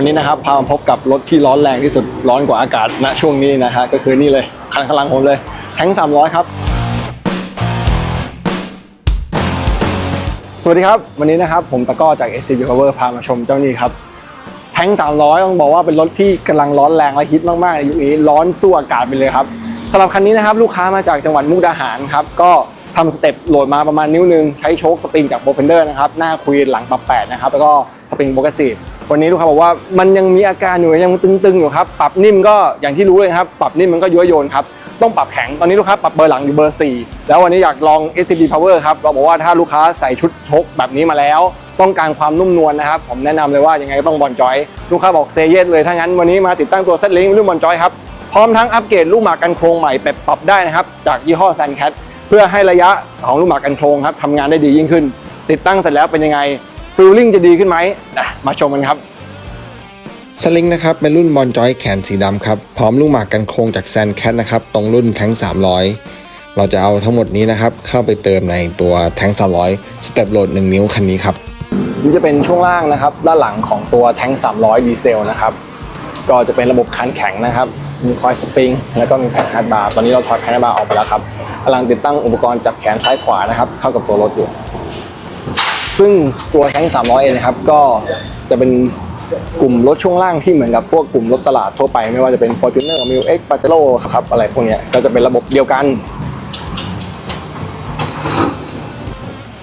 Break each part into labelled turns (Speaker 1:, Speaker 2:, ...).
Speaker 1: วันนี้นะครับพามาพบกับรถที่ร้อนแรงที่สุดร้อนกว่าอากาศณช่วงนี้นะฮะก็คือนี่เลยคันข้างหลังผมเลยแทง300 ครับ สวัสดีครับ วันนี้นะครับผมตะก้อจาก SCB Power พามาชมเจ้านี้ครับแทง300 ต้องบอกว่าเป็นรถที่กำลังร้อนแรงและฮิตมากๆในยุคนี้ร้อนสู้อากาศไปเลยครับสำหรับคันนี้นะครับลูกค้ามาจากจังหวัดมุกดาหารครับก็ทำสเต็ปโหลดมาประมาณนิ้วหนึง ใช้โชคสปริงจากโบเฟนเดอร์นะครับ หน้าควีนหลังปรับแปดนะครับ แล้วก็สปริงโบกัสซี วันนี้ลูกค้าบอกว่ามันยังมีอาการอยู่ยังตึงๆอยู่ครับปรับนิ่มก็อย่างที่รู้เลยครับปรับนิ่มมันก็ยั่วโยนครับต้องปรับแข็งตอนนี้ลูกค้าปรับเบอร์หลังอยู่เบอร์ 4 แล้ววันนี้อยากลอง SCB Power ครับเราบอกว่าถ้าลูกค้าใส่ชุดชกแบบนี้มาแล้ว ต้องการความนุ่มนวลนะครับผมแนะนำเลยว่ายังไงก็ต้องบอลจอย ลูกค้าบอกเซเยสเลยถ้างั้นวันนี้มาติดตั้งตัวเซตลิงรุ่นบอลจอยครับพร้อมทั้งอัปเกรดลูกหมากกันโครงใหม่แบบปรับได้นะครับจากยี่ห้อ Sandcat เพื่อให้ระยะของลูกหมากกันโครงครับทำงานได้ดียิ่งขึ้น ติดตั้งเสร็จแล้วเป็นยังไง ฟิลลิ่งจะดีขึ้นไหมอะมาชมกันครับ
Speaker 2: สลิงนะครับเป็นรุ่นบอลจอยแขนสีดำครับพร้อมลูกหมากกันโครงจากแซนแคทนะครับตรงรุ่นแทง300 เราจะเอาทั้งหมดนี้นะครับเข้าไปเติมในตัวแทง300สเต็ปโหลด 1 นิ้วคันนี้ครับ
Speaker 1: นี่จะเป็นช่วงล่างนะครับด้านหลังของตัวแทง300 ดีเซลนะครับก็จะเป็นระบบคันแข็งนะครับมีคอยสปริงแล้วก็มีแผ่นฮาร์ดบาร์ตอนนี้เราถอดแผ่นฮาร์ดบาร์ออกไปแล้วครับกำลังติดตั้งอุปกรณ์จับแขนซ้ายขวานะครับเข้ากับตัวรถอยู่ ซึ่งตัวแทง300เองนะครับก็จะเป็นกลุ่มรถช่วงล่างที่เหมือนกับพวกกลุ่มรถตลาดทั่วไป ไม่ว่าจะเป็น Fortuner m i l X Pajero ครับอะไรพวกนี้ก็จะเป็นระบบเดียวกัน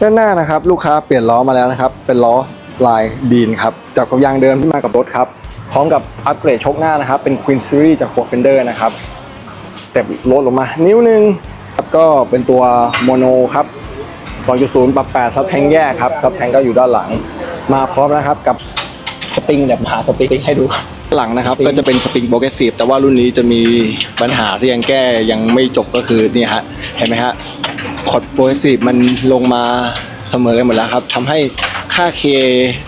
Speaker 1: ด้านหน้านะครับ ลูกค้าเปลี่ยนล้อมาแล้วนะครับ เป็นล้อลายดีนครับจากกับยางเดิมที่มากับรถครับ พร้อมกับอัปเกรดชกหน้านะครับ เป็น Queen Series จาก p r o f e n d e r นะครับสเต็ปลดลงมา นิ้วหนึ่งครับก็เป็นตัวโมโนครับ 2.0 ปรับ 8 ซับแทงแยกครับ ซับแทงก็อยู่ด้านหลัง มาพร้อมนะครับกับสปริงเดี๋ยวหาสปริงให้ดูหลังนะครับก็จะเป็นสปริงโบเกซีฟแต่ว่ารุ่นนี้จะมีปัญหาที่ยังแก้ยังไม่จบก็คือนี่ฮะเห็นไหมฮะคอร์ดโปรเกรสซีฟมันลงมาเสมอกันหมดแล้วครับทำให้ค่า K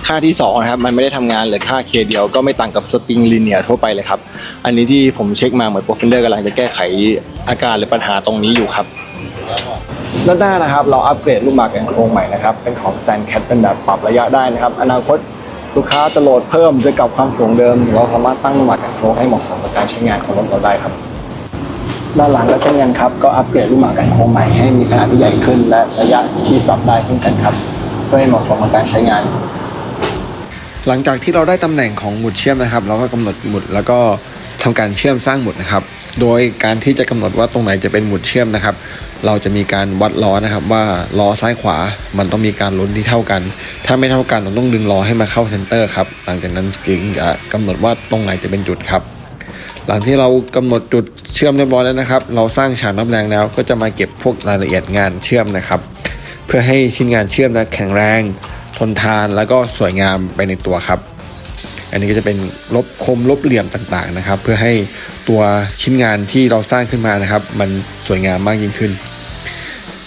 Speaker 1: ค่าที่2นะครับมันไม่ได้ทำงานเหลือค่า K เดียวก็ไม่ต่างกับสปริงลีเนียทั่วไปเลยครับ อันนี้ที่ผมเช็คมาเหมือนโปรเฟนเดอร์กำลังจะแก้ไขอาการหรือปัญหาตรงนี้อยู่ครับ ด้านหน้านะครับ เราอัปเกรดลูกหมากแอนโครงใหม่นะครับ เป็นของ Sandcat เป็นแบบปรับระยะได้นะครับ อนาคตลูกค้าจะโหลดเพิ่มจะกลับความสูงเดิม เราสามารถตั้งลูกหมากแอนโครงให้เหมาะสมกับการใช้งานของรถเราได้ครับ ด้านหลังก็เช่นกันครับ ก็อัปเกรดลูกหมากกันโครงใหม่ให้มีขนาดที่ใหญ่ขึ้น และระยะที่ปรับได้เช่นกันครับ เพื่อให้เหมาะสมกับการใช้งาน
Speaker 2: หลังจากที่เราได้ตำแหน่งของหมุดเชื่อมนะครับ เราก็กำหนดหมุดแล้วก็ทำการเชื่อมสร้างหมุดนะครับ โดยการที่จะกำหนดว่าตรงไหนจะเป็นหมุดเชื่อมนะครับ เราจะมีการวัดล้อนะครับว่าล้อซ้ายขวามันต้องมีการลุ้นที่เท่ากัน ถ้าไม่เท่ากันเราต้องดึงล้อให้มาเข้าเซนเตอร์ครับหลังจากนั้นจึงจะกำหนดว่าตรงไหนจะเป็นจุดครับ หลังที่เรากำหนดจุดเชื่อมเรียบร้อยแล้วนะครับ เราสร้างฉากน้ำแรงแล้ว ก็จะมาเก็บพวกรายละเอียดงานเชื่อมนะครับ เพื่อให้ชิ้นงานเชื่อมนะแข็งแรง ทนทานแล้วก็สวยงามไปในตัวครับ อันนี้ก็จะเป็นลบคมลบเหลี่ยมต่างๆนะครับ เพื่อให้ตัวชิ้นงานที่เราสร้างขึ้นมานะครับ มันสวยงามมากยิ่งขึ้น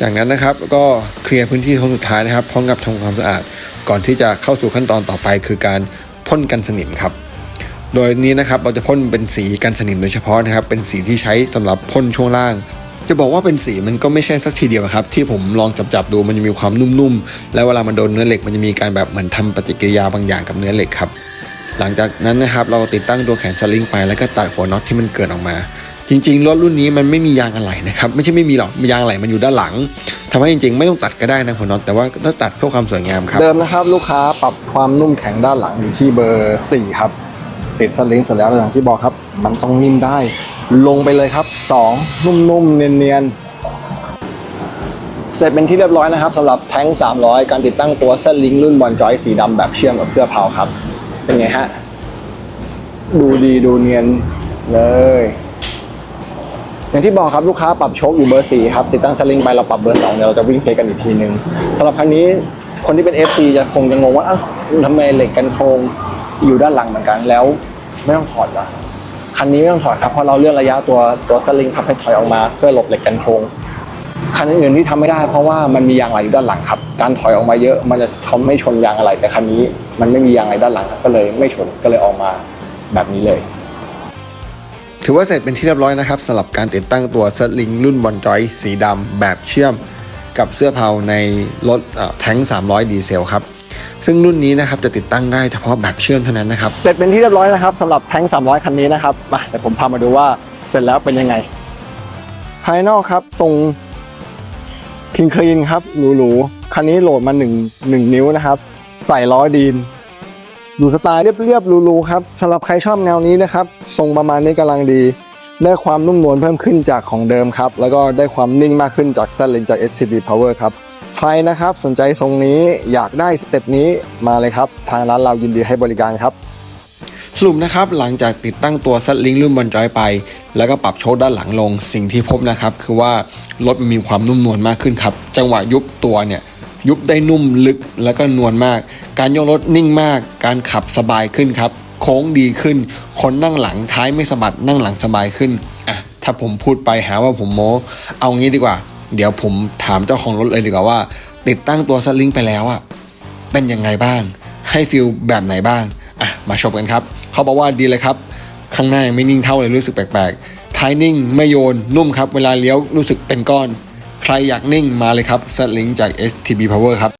Speaker 2: จากนั้นนะครับก็เคลียร์พื้นที่คนสุดท้ายนะครับพร้อมกับทำความสะอาด ก่อนที่จะเข้าสู่ขั้นตอนต่อไป คือการพ่นกันสนิมครับโดยนี้นะครับเราจะพ่นเป็นสีกันสนิมโดยเฉพาะนะครับ เป็นสีที่ใช้สำหรับพ่นช่วงล่าง จะบอกว่าเป็นสีมันก็ไม่ใช่สักทีเดียวครับ ที่ผมลองจับจับดูมันจะมีความนุ่มๆ และเวลามันโดนเนื้อเหล็กมันจะมีการแบบเหมือนทำปฏิกิริยาบางอย่างกับเนื้อเหล็กครับ หลังจากนั้นนะครับเราติดตั้งตัวแขนสลิงไปแล้วก็ตัดหัวน็อตที่มันเกิดออกมา จริงๆรถรุ่นนี้มันไม่มียางอะไหล่นะครับไม่ใช่ไม่มีหรอกยางอะไหล่มันอยู่ด้านหลังทำให้จริงๆ ไม่ต้องตัดก็ได้นะหัวน็อตแต่ว่าถ้าตัดเพื่อความสวยงามครับ
Speaker 1: เดิมนะครับลูกค้าปรับความนุ่มแข็งด้านหลังอยู่ที่เบอร์ 4 ครับ ติดสลิงเสร็จแล้วอย่างที่บอกครับ มันต้องนิ่มได้ ลงไปเลยครับ 2 นุ่มๆ เนียนๆ เสร็จเป็นที่เรียบร้อยนะครับสำหรับแท้ง 300 การติดตั้งตัวเส้นลิงรุ่นบอลจอยสีดำแบบเชื่อมกับเสื้อเผาครับ เป็นไงฮะ ดูดีดูเนียนเลย อย่างที่บอกครับลูกค้าปรับโชคอยู่เบอร์4ครับ ติดตั้งสลิงไปเราปรับเบอร์2เดี๋ยวเราจะวิ่งเทสกันอีกทีนึงสำหรับคันนี้คนที่เป็น FC จะคงจะงงว่าอ้าวทำไมเหล็กกันโครงอยู่ด้านหลังเหมือนกันแล้วไม่ต้องถอดละคันนี้ไม่ต้องถอดครับเพราะเราเลื่อนระยะตัวตัวสลิงพับให้ถอยออกมาเพื่อหลบเหล็กกันโครง คันอื่นๆที่ทำไม่ได้ เพราะว่ามันมียางอะไหล่อยู่ด้านหลังครับ การถอยออกมาเยอะมันจะทำให้ชนยางอะไหล่แต่คันนี้มันไม่มียางอะไหล่ด้านหลังครับก็เลยไม่ชนก็เลยออกมาแบบนี้เลย
Speaker 2: ถือว่าเสร็จเป็นที่เรียบร้อยนะครับสำหรับการติดตั้งตัวสลิงรุ่นบอลจอยสีดำแบบเชื่อมกับเสื้อเผาในรถแท้ง 300 ดีเซลครับซึ่งรุ่นนี้นะครับจะติดตั้งได้เฉพาะแบบเชื่อมเท่านั้นนะครับ
Speaker 1: เสร็จเป็นที่เรียบร้อยนะครับสำหรับแท้ง 300 คันนี้นะครับมาเดี๋ยวผมพามาดูว่าเสร็จแล้วเป็นยังไง ภายนอกครับทรง คลีนคลีนครับหรูๆคันนี้โหลดมา1 1นิ้วนะครับ ใส่ล้อดีนดูสไตล์เรียบๆรูๆครับสำหรับใครชอบแนวนี้นะครับ ทรงประมาณนี้กำลังดี ได้ความนุ่มนวลเพิ่มขึ้นจากของเดิมครับ แล้วก็ได้ความนิ่งมากขึ้นจาก z l e n จาก STB Power ครับ ใครนะครับสนใจทรงนี้อยากได้สเต็ปนี้มาเลยครับ ทางร้านเรายินดีให้บริการครับ
Speaker 2: สรุปนะครับหลังจากติดตั้งตัวซัดลิงรุ่นบอลจอยไป แล้วก็ปรับโชคด้านหลังลง สิ่งที่พบนะครับ คือว่ารถมันมีความนุ่มนวลมากขึ้นครับ จังหวะยุบตัวเนี่ยยุบได้นุ่มลึกแล้วก็นวลมาก การยกรถนิ่งมาก การขับสบายขึ้นครับ โค้งดีขึ้น คนนั่งหลังท้ายไม่สะบัดนั่งหลังสบายขึ้นอะถ้าผมพูดไปหาว่าผมโม้เอางี้ดีกว่า เดี๋ยวผมถามเจ้าของรถเลยดีกว่าว่า ติดตั้งตัวซัดลิงไปแล้วอะเป็นยังไงบ้าง ให้ฟิลแบบไหนบ้างอะมาชมกันครับ เขาบอกว่าดีเลยครับ ข้างหน้ายังไม่นิ่งเท่าเลยรู้สึกแปลกๆท้ายนิ่งไม่โยนนุ่มครับ เวลาเลี้ยวรู้สึกเป็นก้อน ใครอยากนิ่งมาเลยครับสลิงจาก STB Power ครับ